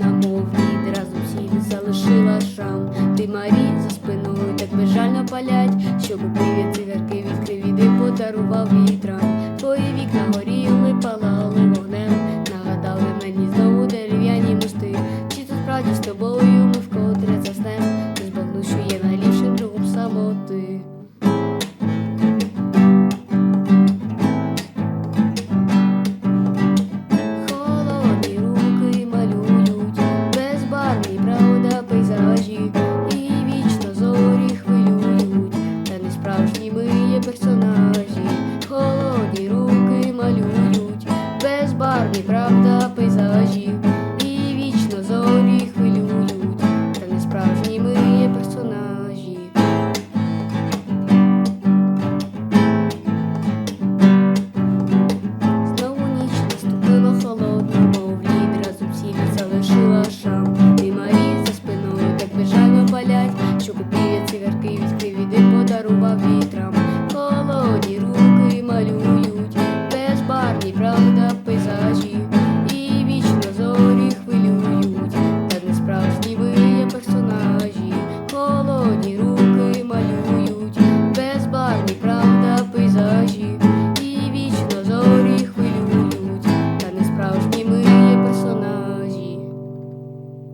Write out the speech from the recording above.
на відразу разом залишила шрам. Ти Марі за спиною так безжально палять, Щоб убив я цигарки відкрив іди подарував вітрам. Твої вікна горіли, палали вогнем. Нагадали мені знову дерев'яні мости. Чи тут справді з тобою ми вкотре заснем? Ти збагну, що є. Не є персонажі. Холодні руки малюють, безбарні правда, пейзажі,